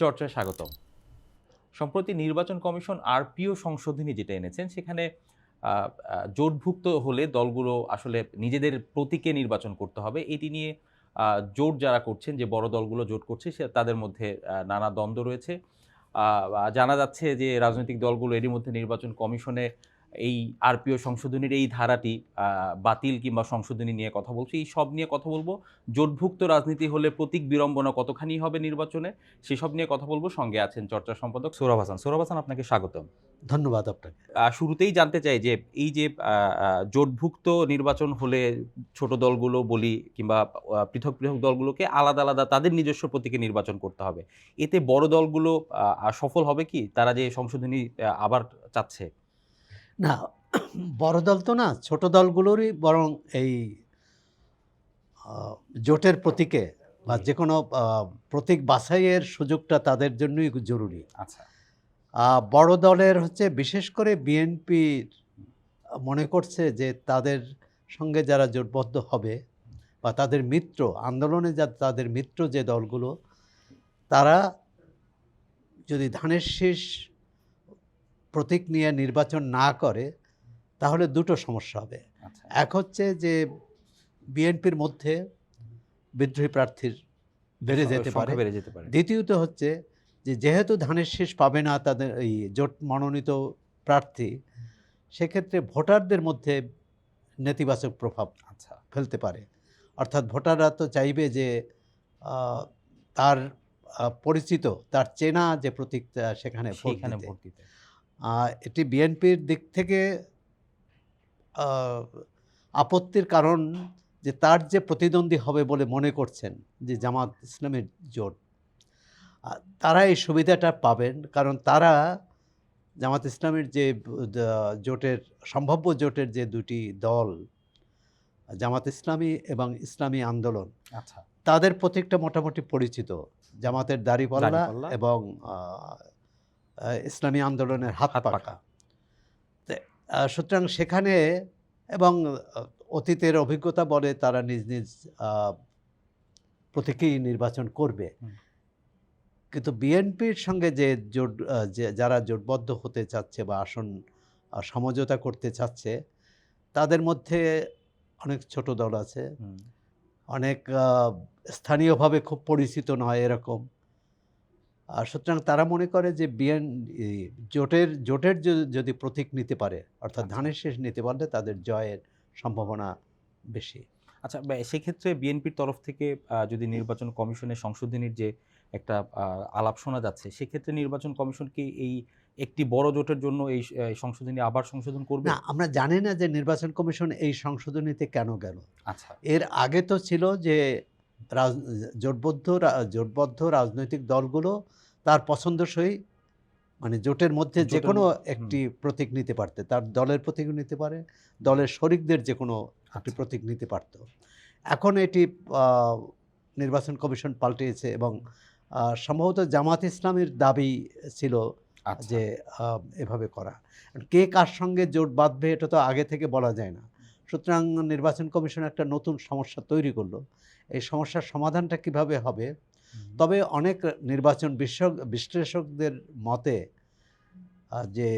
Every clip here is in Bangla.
চর্চায় স্বাগতম। সম্প্রতি নির্বাচন কমিশন আরপিও সংশোধনী যেটা এনেছেন, সেখানে জোটভুক্ত হলে দলগুলো আসলে নিজেদের প্রতীকে নির্বাচন করতে হবে। এটি নিয়ে জোট যারা করছেন, যে বড় দলগুলো জোট করছে, সে, তাদের মধ্যে নানা দ্বন্দ্ব রয়েছে। জানা যাচ্ছে যে রাজনৈতিক দলগুলো এরই মধ্যে নির্বাচন কমিশনে এই আরপিও সংশোধনীর এই ধারাটি বাতিল কিংবা সংশোধনী নিয়ে কথা বলছি। এই সব নিয়ে কথা বলব। জোটভুক্ত রাজনীতি হলে প্রতীক বিড়ম্বনা কতখানি হবে নির্বাচনে সেসব নিয়ে কথা বলব। সঙ্গে আছেন চর্চা সম্পাদক সৌরভ হাসান। সৌরভ হাসান আপনাকে স্বাগতম। ধন্যবাদ আপনাকে। শুরুতেই জানতে চাই যে এই যে জোটভুক্ত নির্বাচন হলে ছোট দলগুলো বলি কিংবা পৃথক পৃথক দলগুলোকে আলাদা আলাদা তাদের নিজস্ব প্রতীকে নির্বাচন করতে হবে। এতে বড় দলগুলো সফল হবে কি? তারা যে সংশোধনী আবার চাচ্ছে। না বড় দল তো না ছোট দলগুলোরই বরং এই জোটের প্রতীকে বা যে কোনো প্রতীক বাছাইয়ের সুযোগটা তাদের জন্যই জরুরি। আচ্ছা। বড় দলের হচ্ছে বিশেষ করে বিএনপি মনে করছে যে তাদের সঙ্গে যারা জোটবদ্ধ হবে বা তাদের মিত্র আন্দোলনে যা তাদের মিত্র যে দলগুলো তারা যদি ধানের শীষ প্রতীক নিয়ে নির্বাচন না করে তাহলে দুটো সমস্যা হবে। আচ্ছা। এক হচ্ছে যে বিএনপির মধ্যে বিদ্রোহী প্রার্থীর বেড়ে যেতে পারে। বেড়ে যেতে পারে। দ্বিতীয়ত হচ্ছে যে যেহেতু ধানের শেষ পাবে না তাদের এই জোট মনোনীত প্রার্থী সেক্ষেত্রে ভোটারদের মধ্যে নেতিবাচক প্রভাব আচ্ছা। ফেলতে পারে। অর্থাৎ ভোটাররা তো চাইবে যে তার পরিচিত তার চেনা যে প্রতীক সেখানে ভোট দিতে। এটি বিএনপির দিক থেকে আপত্তির কারণ যে তার যে প্রতিদ্বন্দ্বী হবে বলে মনে করছেন যে জামাত ইসলামের জোট তারা এই সুবিধাটা পাবেন। কারণ তারা জামাত ইসলামের যে জোটের সম্ভাব্য জোটের যে দুটি দল জামাত ইসলামী এবং ইসলামী আন্দোলন আচ্ছা। তাদের প্রতীকটা মোটামুটি পরিচিত। জামাতের দাড়িপাল্লা। এবং ইসলামী আন্দোলনের হাত পাকা। সুতরাং সেখানে এবং অতীতের অভিজ্ঞতা বলে তারা নিজ নিজ প্রতীকেই নির্বাচন করবে। কিন্তু বিএনপির সঙ্গে যে জোট যে যারা জোটবদ্ধ হতে চাচ্ছে বা আসন সমঝোতা করতে চাচ্ছে তাদের মধ্যে অনেক ছোট দল আছে। অনেক স্থানীয়ভাবে খুব পরিচিত নয় এরকম। আর সুতরাং তারা মনে করে যে বিএন জোটের জোটের যদি প্রতীক নিতে পারে অর্থাৎ আচ্ছা। ধানের শেষ নিতে পারলে তাদের জয়ের সম্ভাবনা বেশি। আচ্ছা সেক্ষেত্রে বিএনপির তরফ থেকে যদি নির্বাচন কমিশনের সংশোধনীর যে একটা আলাপ শোনা যাচ্ছে সেক্ষেত্রে নির্বাচন কমিশন কি এই একটি বড় জোটের জন্য এই এই সংশোধনী আবার সংশোধন করবে? না আমরা জানি না যে নির্বাচন কমিশন এই সংশোধনীতে কেন গেল। আচ্ছা। এর আগে তো ছিল যে রাজ জোটবদ্ধ জোটবদ্ধ রাজনৈতিক দলগুলো তার পছন্দসই মানে জোটের মধ্যে যে কোনো একটি প্রতীক নিতে পারতে তার দলের প্রতীক নিতে পারে দলের শরিকদের যে কোনো একটি আচ্ছা। প্রতীক নিতে পারত। এখন এটি নির্বাচন কমিশন পাল্টিয়েছে এবং সম্ভবত জামাত ইসলামের দাবি ছিল আচ্ছা। যে এভাবে করা। কে কার সঙ্গে জোট বাঁধবে এটা তো আগে থেকে বলা যায় না। সুতরাং নির্বাচন কমিশন একটা নতুন সমস্যা তৈরি করল। এই সমস্যার সমাধানটা কীভাবে হবে? তবে অনেক নির্বাচন বিশ্লেষক বিশ্লেষকদের মতে যে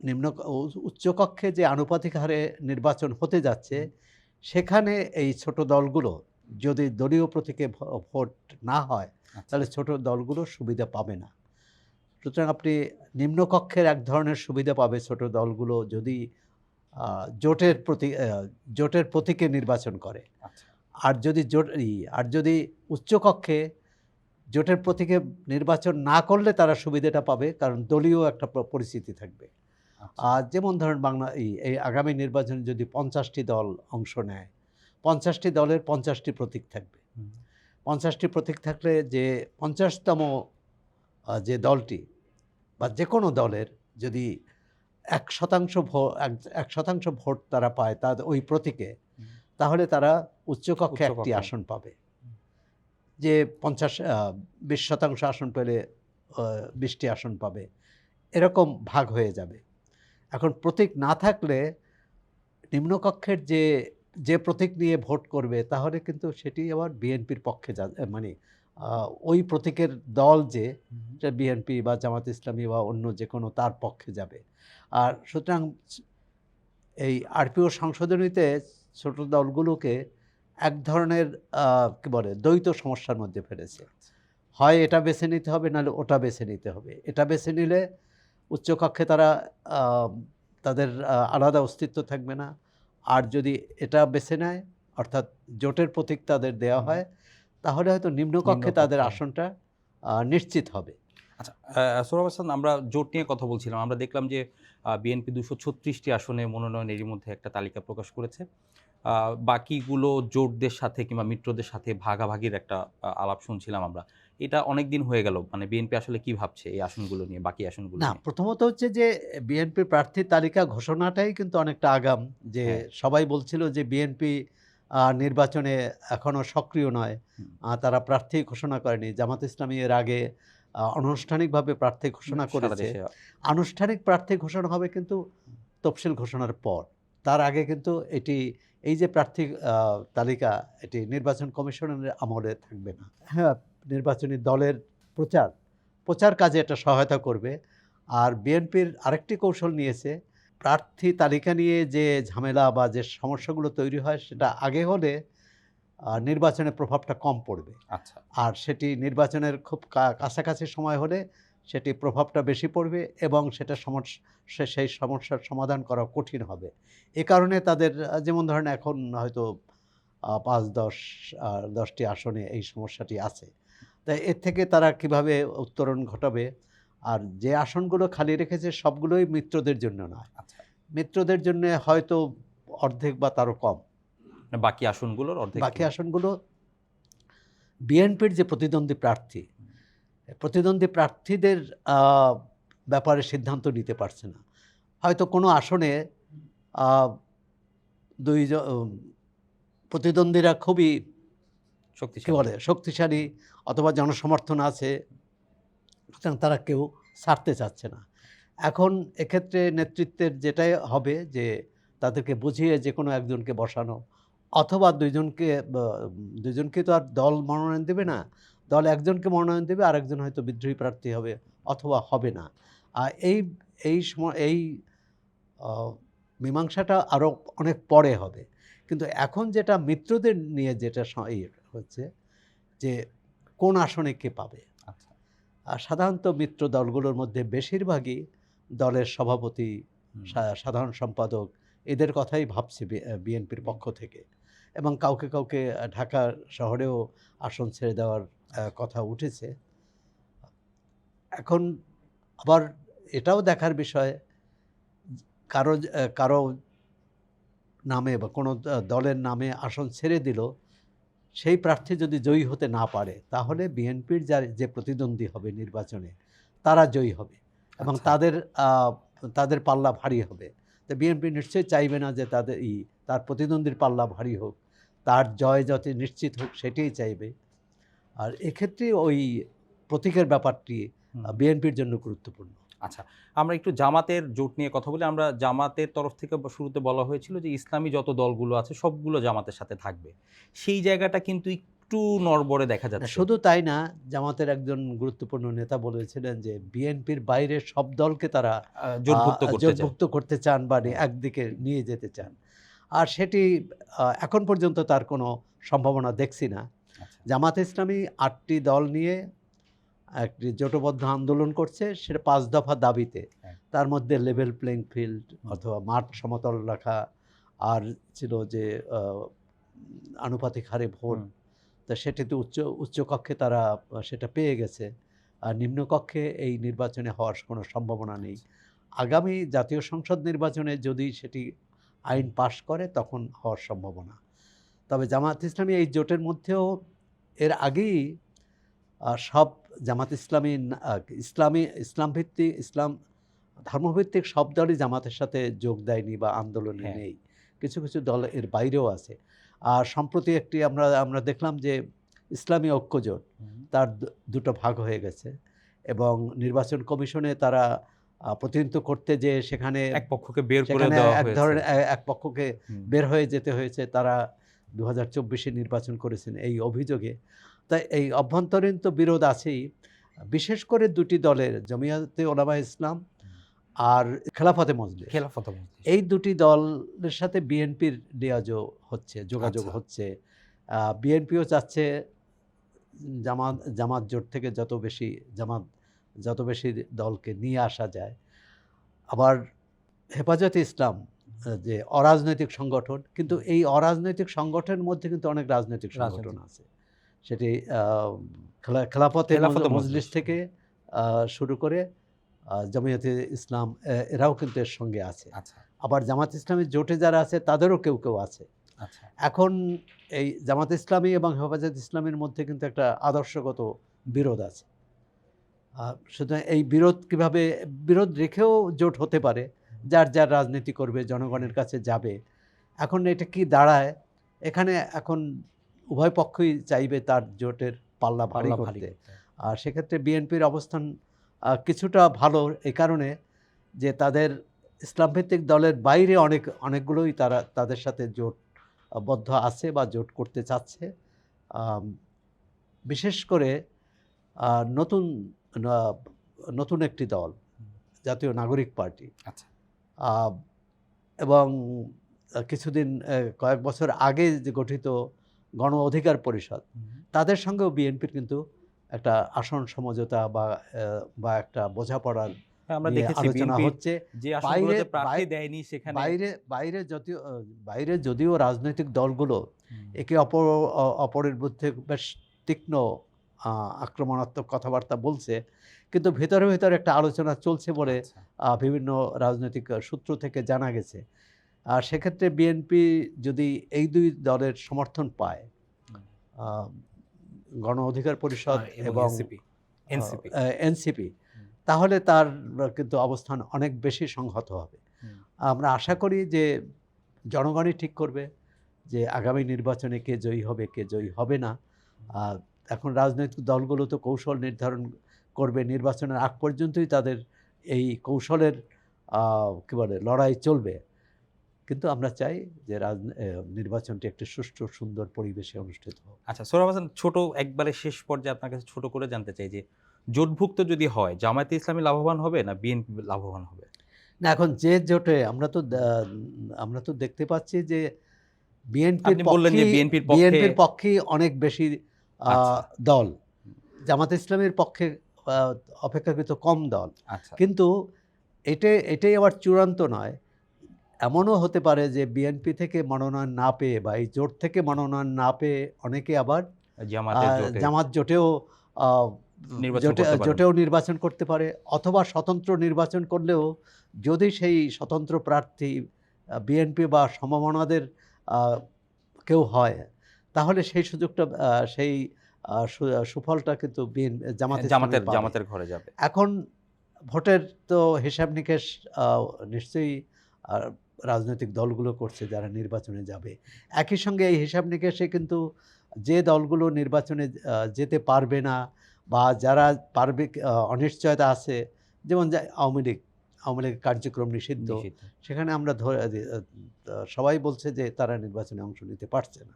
নিম্ন উচ্চকক্ষে যে আনুপাতিক হারে নির্বাচন হতে যাচ্ছে সেখানে এই ছোট দলগুলো যদি দলীয় প্রতীকে ভোট না হয় আচ্ছা। তাহলে ছোট দলগুলো সুবিধা পাবে না। সুতরাং আপনি নিম্নকক্ষের এক ধরনের সুবিধা পাবে ছোট দলগুলো যদি জোটের প্রতি জোটের প্রতীকে নির্বাচন করে। আচ্ছা। আর যদি জোট আর যদি উচ্চকক্ষে জোটের প্রতীকে নির্বাচন না করলে তারা সুবিধাটা পাবে কারণ দলীয় একটা পরিস্থিতি থাকবে। আচ্ছা। আর যেমন ধরেন বাংলা এই এই আগামী নির্বাচনে যদি পঞ্চাশটি দল অংশ নেয় পঞ্চাশটি দলের পঞ্চাশটি প্রতীক থাকবে। পঞ্চাশটি প্রতীক থাকলে যে পঞ্চাশতম যে দলটি বা যে কোনো দলের যদি এক শতাংশ এক শতাংশ ভোট তারা পায় তার ওই প্রতীকে তাহলে তারা উচ্চকক্ষে একটি আসন পাবে। যে পঞ্চাশ বিশ শতাংশ আসন পেলে বিশটি আসন পাবে এরকম ভাগ হয়ে যাবে। এখন প্রতীক না থাকলে নিম্নকক্ষের যে যে প্রতীক নিয়ে ভোট করবে তাহলে কিন্তু সেটি আবার বিএনপির পক্ষে যা মানে ওই প্রতীকের দল যে বিএনপি বা জামাত ইসলামী বা অন্য যে কোনো তার পক্ষে যাবে। আর সুতরাং এই আরপিও সংশোধনীতে ছোট দলগুলোকে এক ধরনের কি বলে দ্বৈত সমস্যার মধ্যে ফেলেছে। হয় এটা বেছে নিতে হবে নাহলে ওটা বেছে নিতে হবে। এটা বেছে নিলে উচ্চকক্ষে তারা তাদের আলাদা অস্তিত্ব থাকবে না। আর যদি এটা বেছে নেয় অর্থাৎ জোটের প্রতীক তাদের দেওয়া হয় তাহলে হয়তো নিম্নকক্ষে তাদের আসনটা নিশ্চিত হবে। আচ্ছা সোহরাব হাসান আমরা জোট নিয়ে কথা বলছিলাম। আমরা দেখলাম যে বিএনপি দুশো ছত্রিশটি আসনে মনোনয়ন এরই মধ্যে একটা তালিকা প্রকাশ করেছে। বাকিগুলো জোটদের সাথে কিংবা মিত্রদের সাথে ভাগাভাগির একটা আলাপ শুনছিলাম আমরা। এটা অনেক দিন হয়ে গেল। মানে বিএনপি আসলে কি ভাবছে এই আসনগুলো নিয়ে বাকি আসনগুলো না প্রথমত হচ্ছে যে বিএনপি প্রার্থীর তালিকা ঘোষণাটাই কিন্তু অনেকটা আগাম। যে হ্যাঁ। সবাই বলছিল যে বিএনপি নির্বাচনে এখনও সক্রিয় নয়। তারা প্রার্থী ঘোষণা করেনি। জামাত ইসলামী এর আগে আনুষ্ঠানিকভাবে প্রার্থী ঘোষণা করেছে। আনুষ্ঠানিক প্রার্থী ঘোষণা হবে কিন্তু তফসিল ঘোষণার পর। তার আগে কিন্তু এটি এই যে প্রার্থী তালিকা এটি নির্বাচন কমিশনের আমলে থাকবে না। হ্যাঁ নির্বাচনী দলের প্রচার প্রচার কাজে এটা সহায়তা করবে। আর বিএনপির আরেকটি কৌশল নিয়েছে প্রার্থী তালিকা নিয়ে যে ঝামেলা বা যে সমস্যাগুলো তৈরি হয় সেটা আগে হলে আহ, নির্বাচনে প্রভাবটা কম পড়বে। আচ্ছা। আর সেটি নির্বাচনের খুব কাছাকাছি সময় হলে সেটি প্রভাবটা বেশি পড়বে এবং সেটা সমস্যা সেই সমস্যার সমাধান করা কঠিন হবে। এ কারণে তাদের যেমন ধরেন এখন হয়তো পাঁচ দশ দশটি আসনে এই সমস্যাটি আছে। তাই এর থেকে তারা কীভাবে উত্তরণ ঘটাবে? আর যে আসনগুলো খালি রেখেছে সবগুলোই মিত্রদের জন্য নয়। আচ্ছা। মিত্রদের জন্য হয়তো অর্ধেক বা তারও কম। বাকি আসনগুলোর অর্ধেক বাকি আসনগুলো বিএনপির যে প্রতিদ্বন্দ্বী প্রার্থী প্রতিদ্বন্দ্বী প্রার্থীদের ব্যাপারে সিদ্ধান্ত নিতে পারছে না। হয়তো কোনো আসনে দুই প্রতিদ্বন্দ্বীরা খুবই শক্তিশালী। বলে শক্তিশালী অথবা জনসমর্থন আছে সুতরাং তারা কেউ ছাড়তে চাচ্ছে না। এখন এক্ষেত্রে নেতৃত্বের যেটাই হবে যে তাদেরকে বুঝিয়ে যে কোনো একজনকে বসানো অথবা দুইজনকে দুজনকে তো আর দল মনোনয়ন দেবে না। দল একজনকে মনোনয়ন দেবে আর একজন হয়তো বিদ্রোহী প্রার্থী হবে অথবা হবে না। আর এই এই সময় এই মীমাংসাটা আরও অনেক পরে হবে। কিন্তু এখন যেটা মিত্রদের নিয়ে যেটা হচ্ছে যে কোন আসনে কে পাবে? আচ্ছা। আর সাধারণত মিত্র দলগুলোর মধ্যে বেশিরভাগই দলের সভাপতি সাধারণ সম্পাদক এদের কথাই ভাবছে বিএনপির পক্ষ থেকে। এবং কাউকে কাউকে ঢাকা শহরেও আসন ছেড়ে দেওয়ার কথা উঠেছে। এখন আবার এটাও দেখার বিষয় কারও কারও নামে বা কোনো দলের নামে আসন ছেড়ে দিল সেই প্রার্থী যদি জয়ী হতে না পারে তাহলে বিএনপির যার যে প্রতিদ্বন্দ্বী হবে নির্বাচনে তারা জয়ী হবে। এবং আচ্ছা। তাদের তাদের পাল্লা ভারী হবে। তো বিএনপি নিশ্চয়ই চাইবে না যে তাদের ই তার প্রতিদ্বন্দ্বীর পাল্লা ভারী হোক। তার জয় যাতে নিশ্চিত হোক সেটাই চাইবে। আর এক্ষেত্রে ওই প্রতীকের ব্যাপারটি বিএনপির জন্য গুরুত্বপূর্ণ। আচ্ছা আমরা একটু জামাতের জোট নিয়ে কথা বলি। আমরা জামাতের তরফ থেকে শুরুতে বলা হয়েছিল যে ইসলামী যত দলগুলো আছে সবগুলো জামাতের সাথে থাকবে। সেই জায়গাটা কিন্তু একটু নড়বড়ে দেখা যাচ্ছে শুধু তাই না জামাতের একজন গুরুত্বপূর্ণ নেতা বলেছিলেন যে বিএনপির বাইরে সব দলকে তারা জোটভুক্ত করতে চান বা একদিকে নিয়ে যেতে চান আর সেটি এখন পর্যন্ত তার কোনো সম্ভাবনা দেখছি না আচ্ছা। জামাত ইসলামী আটটি দল নিয়ে একটি জোটবদ্ধ আন্দোলন করছে সেটা পাঁচ দফা দাবিতে হ্যাঁ। তার মধ্যে লেভেল প্লেইং ফিল্ড অথবা মাঠ সমতল রাখা আর ছিল যে আনুপাতিক হারে ভোট। তা সেটিতে উচ্চ উচ্চকক্ষে তারা সেটা পেয়ে গেছে। আর নিম্নকক্ষে এই নির্বাচনে হওয়ার কোনো সম্ভাবনা নেই। আগামী জাতীয় সংসদ নির্বাচনে যদি সেটি আইন পাশ করে তখন হওয়ার সম্ভাবনা। তবে জামাত ইসলামী এই জোটের মধ্যেও এর আগেই সব জামাত ইসলামী ইসলামী ইসলাম ভিত্তিক ইসলাম ধর্মভিত্তিক সব দলই জামাতের সাথে যোগ দেয়নি বা আন্দোলনে হ্যাঁ। নেই। কিছু কিছু দল এর বাইরেও আছে। আর সম্প্রতি একটি আমরা আমরা দেখলাম যে ইসলামী ঐক্যজোট তার দুটো ভাগ হয়ে গেছে এবং নির্বাচন কমিশনে তারা প্রতিনিধিত্ব করতে যে সেখানে এক পক্ষকে বের করে এক ধরনের এক পক্ষকে বের হয়ে যেতে হয়েছে। তারা দু হাজার চব্বিশে নির্বাচন করেছেন এই অভিযোগে। তাই এই অভ্যন্তরীণ তো বিরোধ আছেই। বিশেষ করে দুটি দলের জমিয়াতে ওলামা ইসলাম আর খেলাফতে মজলিস। খেলাফত এই দুটি দলের সাথে বিএনপির লিয়াজও হচ্ছে যোগাযোগ আচ্ছা। হচ্ছে। বিএনপিও চাচ্ছে জামাত জামাত জোট থেকে যত বেশি জামাত যত বেশি দলকে নিয়ে আসা যায়। আবার হেফাজতে ইসলাম যে অরাজনৈতিক সংগঠন কিন্তু এই অরাজনৈতিক সংগঠনের মধ্যে কিন্তু অনেক রাজনৈতিক সংগঠন আছে। সেটি খেলাফতে খেলাফতে মজলিস মজলিস। থেকে শুরু করে জামিয়াতে ইসলাম এরাও কিন্তু এর সঙ্গে আছে। আচ্ছা। আবার জামাত ইসলামের জোটে যারা আছে তাদেরও কেউ কেউ আছে। আচ্ছা। এখন এই জামাত ইসলামী এবং হেফাজত ইসলামের মধ্যে কিন্তু একটা আদর্শগত বিরোধ আছে। সুতরাং এই বিরোধ কীভাবে বিরোধ রেখেও জোট হতে পারে যার যার রাজনীতি করবে জনগণের কাছে যাবে এখন এটা কি দাঁড়ায়? এখানে এখন উভয় পক্ষই চাইবে তার জোটের পাল্লা ভারী করতে। আর সেক্ষেত্রে বিএনপির অবস্থান কিছুটা ভালো এই কারণে যে তাদের ইসলামভিত্তিক দলের বাইরে অনেক অনেকগুলোই তারা তাদের সাথে জোট বদ্ধ আছে বা জোট করতে চাচ্ছে। বিশেষ করে নতুন নতুন একটি দল জাতীয় নাগরিক পার্টি। আচ্ছা। এবং কিছুদিন কয়েক বছর আগে যে গঠিত গণ অধিকার পরিষদ তাদের সঙ্গেও বিএনপির কিন্তু একটা আসন সমঝোতা বা বা একটা বোঝাপড়ার আমরা দেখেছি আলোচনা হচ্ছে। যে বাইরে- প্রার্থী দেয়নি সেখানে বাইরে বাইরে যদিও বাইরে যদিও রাজনৈতিক দলগুলো একে অপর অপরের বিরুদ্ধে বেশ তীক্ষ্ণ আক্রমণাত্মক কথাবার্তা বলছে। কিন্তু ভেতরে ভেতরে একটা আলোচনা চলছে বলে আচ্ছা, আহ, বিভিন্ন রাজনৈতিক সূত্র থেকে জানা গেছে। আর সেক্ষেত্রে বিএনপি যদি এই দুই দলের সমর্থন পায় আহ, গণ অধিকার পরিষদ আর এবং এনসিপি। তাহলে তার কিন্তু অবস্থান অনেক বেশি সংহত হবে। আমরা আশা করি যে জনগণই ঠিক করবে যে আগামী নির্বাচনে কে জয়ী হবে কে জয়ী হবে না। আর এখন রাজনৈতিক দলগুলো তো কৌশল নির্ধারণ করবে নির্বাচনের আগ পর্যন্তই তাদের এই কৌশলের কী বলে লড়াই চলবে। কিন্তু আমরা চাই যে রাজ নির্বাচনটি একটি সুষ্ঠু সুন্দর পরিবেশে অনুষ্ঠিত হোক। আচ্ছা সোহরাব হাসান ছোট একবারে শেষ পর্যায়ে আপনার কাছে ছোট করে জানতে চাই যে জোটভুক্ত যদি হয় জামায়াতে ইসলামী লাভবান হবে না বিএনপি লাভবান হবে? না এখন যে জোটে আমরা তো আমরা তো দেখতে পাচ্ছি যে বিএনপির বললেন যে বিএনপির পক্ষে বিএনপির পক্ষে অনেক বেশি আহ, আচ্ছা। দল। জামাত ইসলামের পক্ষে অপেক্ষাকৃত কম দল। আচ্ছা। কিন্তু এটা এটাই আবার চূড়ান্ত নয় এমনও হতে পারে যে বিএনপি থেকে মনোনয়ন না পেয়ে বা এই জোট থেকে মনোনয়ন না পেয়ে অনেকে আবার জামাতের জামাত জোটেও জোটে- জোটেও নির্বাচন করতে পারে অথবা স্বতন্ত্র নির্বাচন করলেও যদি সেই স্বতন্ত্র প্রার্থী বিএনপি বা সমমনাদের কেউ হয় তাহলে সেই সুযোগটা সেই সুফলটা কিন্তু বিএন জামাত জামাতের জামাতের ঘরে যাবে। এখন ভোটের তো হিসাব নিকেশ নিশ্চয়ই রাজনৈতিক দলগুলো করছে যারা নির্বাচনে যাবে। একই সঙ্গে এই হিসাব নিকেশে কিন্তু যে দলগুলো নির্বাচনে যেতে পারবে না বা যারা পারবে অনিশ্চয়তা আছে যেমন যা- আওয়ামী লীগ আওয়ামী লীগের কার্যক্রম নিষিদ্ধ। সেখানে আমরা ধরে সবাই বলছে যে তারা নির্বাচনে অংশ নিতে পারছে না।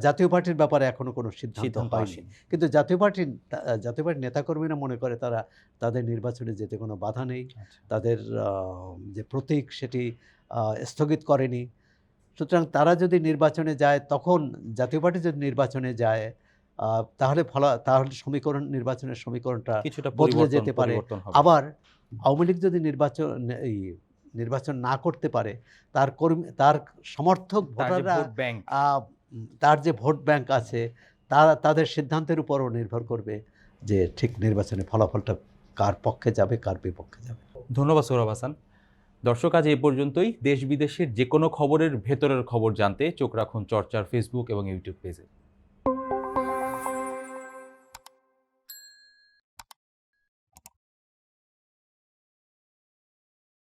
জাতীয় পার্টির ব্যাপারে এখনও কোনো সিদ্ধান্ত হয়নি। কিন্তু জাতীয় পার্টির জাতীয় পার্টির নেতাকর্মীরা মনে করে তারা তাদের নির্বাচনে যেতে কোনো বাধা নেই। আচ্ছা। তাদের যে প্রতীক সেটি স্থগিত করেনি। সুতরাং তারা যদি নির্বাচনে যায় তখন জাতীয় পার্টি যদি নির্বাচনে যায় তাহলে ফলা তাহলে সমীকরণ নির্বাচনের সমীকরণটা কিছুটা বদলে যেতে পারে। আবার আওয়ামী লীগ যদি নির্বাচন এই নির্বাচন না করতে পারে তার কর্মী তার সমর্থক ভোটাররা তার যে ভোট ব্যাংক আছে, তা, তাদের সিদ্ধান্তের উপরও নির্ভর করবে যে ঠিক নির্বাচনে ফলাফলটা কার পক্ষে যাবে, কার বিপক্ষে যাবে। ধন্যবাদ সৌরভ হাসান। দর্শক, আজ এ পর্যন্তই। দেশ বিদেশের যে কোনো খবরের ভেতরের খবর জানতে চোখ রাখুন চর্চার ফেসবুক এবং ইউটিউব পেজে।